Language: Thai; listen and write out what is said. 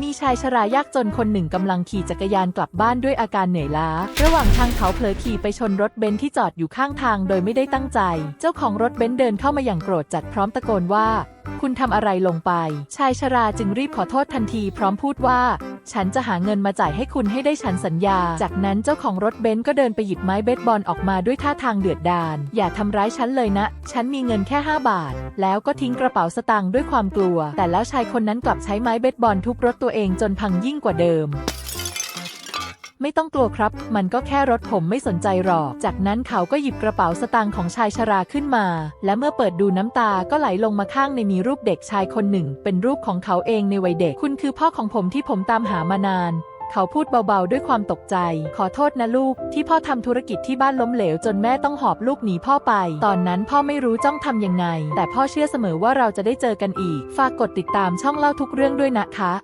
มีชายชรายากจนคนหนึ่งกำลังขี่จักรยานกลับบ้านด้วยอาการเหนื่อยล้า ระหว่างทางเขาเผลอขี่ไปชนรถเบนซ์ที่จอดอยู่ข้างทางโดยไม่ได้ตั้งใจ เจ้าของรถเบนซ์เดินเข้ามาอย่างโกรธจัดพร้อมตะโกนว่า คุณทำอะไรลงไป ชายชราจึงรีบขอโทษทันทีพร้อมพูดว่า ฉันจะหาเงินมาจ่ายให้คุณให้ได้ฉันสัญญา จากนั้นเจ้าของรถเบนซ์ก็เดินไปหยิบไม้เบสบอลออกมาด้วยท่าทางเดือดดาล อย่าทำร้ายฉันเลยนะ ฉันมีเงินแค่ 5 บาท แล้วก็ทิ้งกระเป๋าสตางค์ด้วยความกลัว แต่แล้วชายคนนั้นกลับใช้ไม้เบสบอลทุบรถตัวเองจนพังยิ่งกว่าเดิม ไม่ต้องกลัวครับ มันก็แค่รถผมไม่สนใจหรอก จากนั้นเขาก็หยิบกระเป๋าสตางค์ของชายชราขึ้นมา และเมื่อเปิดดูน้ำตาก็ไหลลงมาข้างในมีรูปเด็กชายคนหนึ่ง เป็นรูปของเขาเองในวัยเด็ก คุณคือพ่อของผมที่ผมตามหามานานเขาพูดเบาๆ ด้วยความตกใจ ขอโทษนะลูก ที่พ่อทำธุรกิจที่บ้านล้มเหลวจนแม่ต้องหอบลูกหนีพ่อไป ตอนนั้นพ่อไม่รู้จ้องทำยังไง แต่พ่อเชื่อเสมอว่าเราจะได้เจอกันอีก ฝากกดติดตามช่องเล่าทุกเรื่องด้วยนะคะ